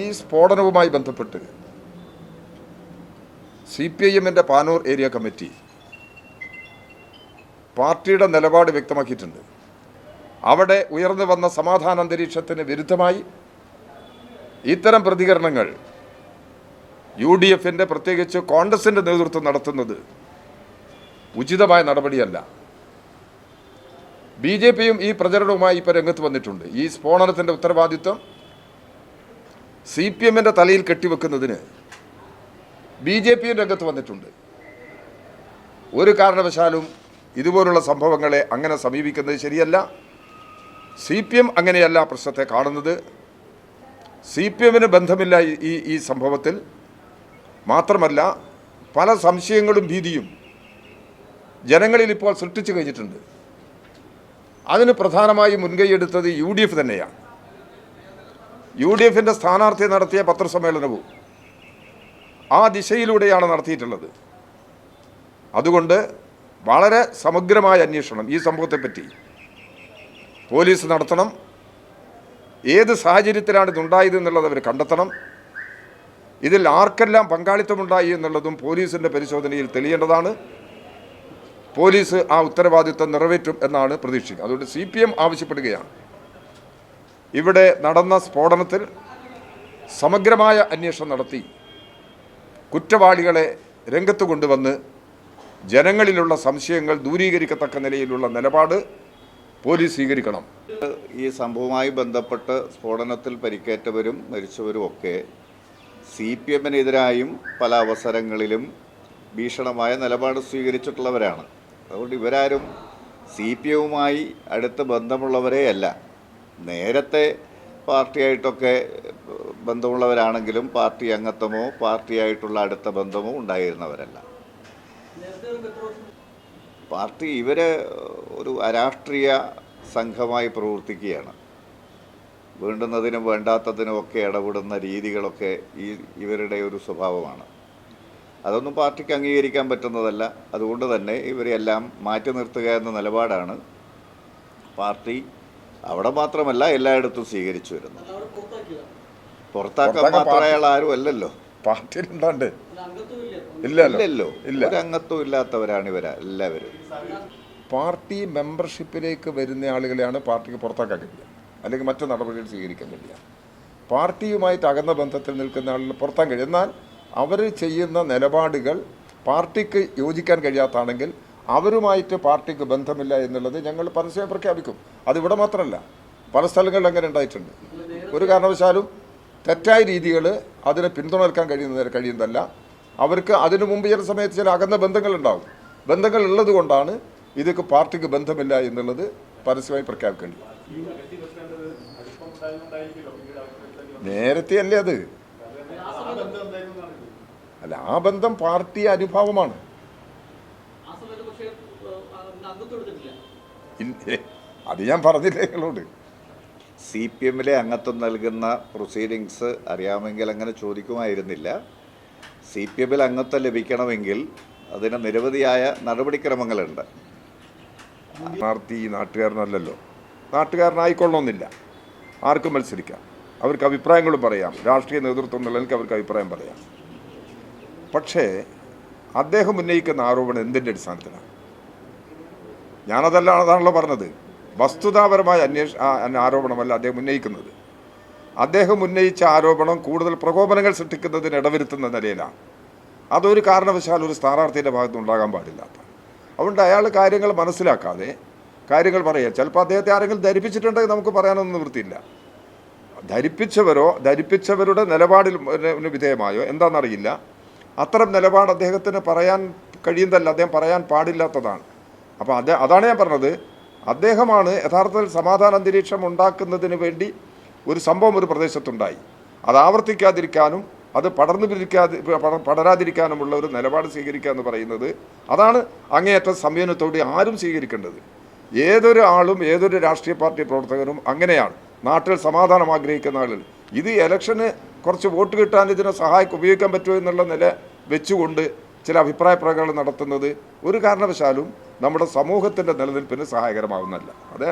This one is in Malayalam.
ഈ സ്ഫോടനവുമായി ബന്ധപ്പെട്ട് സി പി ഐ എമ്മിന്റെ പാനൂർ ഏരിയ കമ്മിറ്റി പാർട്ടിയുടെ നിലപാട് വ്യക്തമാക്കിയിട്ടുണ്ട്. അവിടെ ഉയർന്നു വന്ന സമാധാന അന്തരീക്ഷത്തിന് വിരുദ്ധമായി ഇത്തരം പ്രതികരണങ്ങൾ യു ഡി എഫിന്റെ പ്രത്യേകിച്ച് കോൺഗ്രസിന്റെ നേതൃത്വം നടത്തുന്നത് ഉചിതമായ നടപടിയല്ല. ബി ജെ പിയും ഈ പ്രചരണവുമായി ഇപ്പോൾ രംഗത്ത് വന്നിട്ടുണ്ട്. ഈ സ്ഫോടനത്തിന്റെ ഉത്തരവാദിത്വം സി പി എമ്മിന്റെ തലയിൽ കെട്ടിവെക്കുന്നതിന് ബി ജെ പിയും രംഗത്ത് വന്നിട്ടുണ്ട്. ഒരു കാരണവശാലും ഇതുപോലുള്ള സംഭവങ്ങളെ അങ്ങനെ സമീപിക്കുന്നത് ശരിയല്ല. സി പി എം അങ്ങനെയല്ല പ്രശ്നത്തെ കാണുന്നത്. സി പി എമ്മിന് ബന്ധമില്ല ഈ- ഈ ഈ സംഭവത്തിൽ. മാത്രമല്ല പല സംശയങ്ങളും ഭീതിയും ജനങ്ങളിൽ ഇപ്പോൾ സൃഷ്ടിച്ചു കഴിഞ്ഞിട്ടുണ്ട്. അതിന് പ്രധാനമായും മുൻകൈയെടുത്തത് യു ഡി എഫ് തന്നെയാണ്. യു ഡി എഫിന്റെ സ്ഥാനാർത്ഥി നടത്തിയ പത്രസമ്മേളനവും ആ ദിശയിലൂടെയാണ് നടത്തിയിട്ടുള്ളത്. അതുകൊണ്ട് വളരെ സമഗ്രമായ അന്വേഷണം ഈ സംഭവത്തെപ്പറ്റി പോലീസ് നടത്തണം. ഏത് സാഹചര്യത്തിലാണ് ഇതുണ്ടായത് എന്നുള്ളത് അവർ കണ്ടെത്തണം. ഇതിൽ ആർക്കെല്ലാം പങ്കാളിത്തമുണ്ടായി എന്നുള്ളതും പോലീസിന്റെ പരിശോധനയിൽ തെളിയേണ്ടതാണ്. പോലീസ് ആ ഉത്തരവാദിത്വം നിറവേറ്റും എന്നാണ് പ്രതീക്ഷിക്കുന്നത്. അതുകൊണ്ട് സി ആവശ്യപ്പെടുകയാണ്. ഇവിടെ നടന്ന സ്ഫോടനത്തിൽ സമഗ്രമായ അന്വേഷണം നടത്തി. കുറ്റവാളികളെ രംഗത്ത് കൊണ്ടുവന്ന് ജനങ്ങളിലുള്ള സംശയങ്ങൾ ദൂരീകരിക്കത്തക്ക നിലയിലുള്ള നിലപാട് പോലീസ് സ്വീകരിക്കണം. ഈ സംഭവവുമായി ബന്ധപ്പെട്ട് സ്ഫോടനത്തിൽ പരിക്കേറ്റവരും മരിച്ചവരും ഒക്കെ സി പി എമ്മിനെതിരായും പല അവസരങ്ങളിലും ഭീഷണമായ നിലപാട് സ്വീകരിച്ചിട്ടുള്ളവരാണ്. അതുകൊണ്ട് ഇവരാരും സി പി എമ്മുമായി അടുത്ത ബന്ധമുള്ളവരെയല്ല. നേരത്തെ പാർട്ടിയായിട്ടൊക്കെ ബന്ധമുള്ളവരാണെങ്കിലും പാർട്ടി അംഗത്വമോ പാർട്ടിയായിട്ടുള്ള അടുത്ത ബന്ധമോ ഉണ്ടായിരുന്നവരല്ല. പാർട്ടി ഇവർ ഒരു അരാഷ്ട്രീയ സംഘമായി പ്രവർത്തിക്കുകയാണ്. വേണ്ടുന്നതിനും വേണ്ടാത്തതിനും ഒക്കെ ഇടപെടുന്ന രീതികളൊക്കെ ഈ ഇവരുടെ ഒരു സ്വഭാവമാണ്. അതൊന്നും പാർട്ടിക്ക് അംഗീകരിക്കാൻ പറ്റുന്നതല്ല. അതുകൊണ്ട് തന്നെ ഇവരെല്ലാം മാറ്റി നിർത്തുക എന്ന നിലപാടാണ് പാർട്ടി അവിടെ മാത്രമല്ല എല്ലായിടത്തും സ്വീകരിച്ചു വരുന്നു. പുറത്താക്കാൻ മാത്രം അയാൾ ആരും അല്ലല്ലോ. പാർട്ടിയിലുണ്ടാണ്ട് ഇല്ലല്ലോ. ഇല്ലല്ലോ. ഇല്ല. അംഗത്വം ഇല്ലാത്തവരാണ് ഇവര എല്ലാവരും. പാർട്ടി മെമ്പർഷിപ്പിലേക്ക് വരുന്ന ആളുകളെയാണ് പാർട്ടിക്ക് പുറത്താക്കാൻ കഴിയുക അല്ലെങ്കിൽ മറ്റു നടപടികൾ സ്വീകരിക്കാൻ കഴിയുക പാർട്ടിയുമായിട്ട് അകന്ന ബന്ധത്തിൽ നിൽക്കുന്ന ആളുകൾ പുറത്താൻ കഴിയും. എന്നാൽ അവർ ചെയ്യുന്ന നിലപാടുകൾ പാർട്ടിക്ക് യോജിക്കാൻ കഴിയാത്താണെങ്കിൽ അവരുമായിട്ട് പാർട്ടിക്ക് ബന്ധമില്ല എന്നുള്ളത് ഞങ്ങൾ പരസ്യം പ്രഖ്യാപിക്കും. അതിവിടെ മാത്രമല്ല പല സ്ഥലങ്ങളിൽ അങ്ങനെ ഉണ്ടായിട്ടുണ്ട്. ഒരു കാരണവശാലും തെറ്റായ രീതികൾ അതിനെ പിന്തുണക്കാൻ കഴിയുന്ന കഴിയുന്നതല്ല. അവർക്ക് അതിനു മുമ്പ് ചില സമയത്ത് ചില അകന്ന ബന്ധങ്ങളുണ്ടാവും. ബന്ധങ്ങൾ ഉള്ളത് കൊണ്ടാണ് ഇതൊക്കെ പാർട്ടിക്ക് ബന്ധമില്ല എന്നുള്ളത് പരസ്യമായി പ്രഖ്യാപിക്കേണ്ടത് നേരത്തെ അല്ലേ അത്? അല്ല ആ ബന്ധം പാർട്ടി അനുഭാവമാണ്. അത് ഞാൻ പറഞ്ഞില്ലേ നിങ്ങളോട്? സി പി എമ്മിലെ അംഗത്വം നൽകുന്ന പ്രൊസീഡിങ്സ് അറിയാമെങ്കിൽ അങ്ങനെ ചോദിക്കുമായിരുന്നില്ല. സി പി എമ്മിൽ അംഗത്വം ലഭിക്കണമെങ്കിൽ അതിന് നിരവധിയായ നടപടിക്രമങ്ങളുണ്ട്. സ്ഥാനാർത്ഥി നാട്ടുകാരനല്ലല്ലോ. നാട്ടുകാരനായിക്കൊള്ളണമെന്നില്ല. ആർക്കും മത്സരിക്കാം. അവർക്ക് അഭിപ്രായങ്ങളും പറയാം. രാഷ്ട്രീയ നേതൃത്വം നിലനിൽക്ക് അവർക്ക് അഭിപ്രായം പറയാം. പക്ഷേ അദ്ദേഹം ഉന്നയിക്കുന്ന ആരോപണം എന്തിന്റെ അടിസ്ഥാനത്തിലാണ്? ഞാനതല്ല അതാണല്ലോ പറഞ്ഞത്. വസ്തുതാപരമായ അന്വേഷ ആരോപണമല്ല അദ്ദേഹം ഉന്നയിക്കുന്നത്. അദ്ദേഹം ഉന്നയിച്ച ആരോപണം കൂടുതൽ പ്രകോപനങ്ങൾ സൃഷ്ടിക്കുന്നതിന് ഇടവരുത്തുന്ന നിലയിലാണ്. അതൊരു കാരണവശാലും ഒരു സ്ഥാനാർത്ഥിയുടെ ഭാഗത്ത് ഉണ്ടാകാൻ പാടില്ലാത്ത അതുകൊണ്ട് അയാൾ കാര്യങ്ങൾ മനസ്സിലാക്കാതെ കാര്യങ്ങൾ പറയുക. ചിലപ്പോൾ അദ്ദേഹത്തെ ആരെങ്കിലും ധരിപ്പിച്ചിട്ടുണ്ടെങ്കിൽ നമുക്ക് പറയാനൊന്നും നിവൃത്തിയില്ല. ധരിപ്പിച്ചവരോ ധരിപ്പിച്ചവരുടെ നിലപാടിൽ വിധേയമായോ എന്താണെന്നറിയില്ല. അത്തരം നിലപാട് അദ്ദേഹത്തിന് പറയാൻ കഴിയുന്നതല്ല. അദ്ദേഹം പറയാൻ പാടില്ലാത്തതാണ്. അപ്പോൾ അദ്ദേഹം അതാണ് ഞാൻ പറഞ്ഞത്. അദ്ദേഹമാണ് യഥാർത്ഥത്തിൽ സമാധാന അന്തരീക്ഷം ഉണ്ടാക്കുന്നതിന് വേണ്ടി ഒരു സംഭവം ഒരു പ്രദേശത്തുണ്ടായി. അത് ആവർത്തിക്കാതിരിക്കാനും അത് പടർന്നു പിരിക്കാതി പട- പടരാതിരിക്കാനുമുള്ള ഒരു നിലപാട് സ്വീകരിക്കുക എന്ന് പറയുന്നത് അതാണ് അങ്ങേയറ്റം സംയമനത്തോടെ ആരും സ്വീകരിക്കേണ്ടത്. ഏതൊരു ആളും ഏതൊരു രാഷ്ട്രീയ പാർട്ടി പ്രവർത്തകരും അങ്ങനെയാണ്. നാട്ടിൽ സമാധാനം ആഗ്രഹിക്കുന്ന ആളുകൾ. ഇത് ഇലക്ഷന് കുറച്ച് വോട്ട് കിട്ടാൻ ഇതിനെ സഹായിക്കും ഉപയോഗിക്കാൻ പറ്റുമോ എന്നുള്ള നില വെച്ചുകൊണ്ട് ചില അഭിപ്രായ പ്രകടനം നടത്തുന്നത് ഒരു കാരണവശാലും നമ്മുടെ സമൂഹത്തിന്റെ നിലനിൽപ്പിന് സഹായകരമാവുന്നല്ല അതേ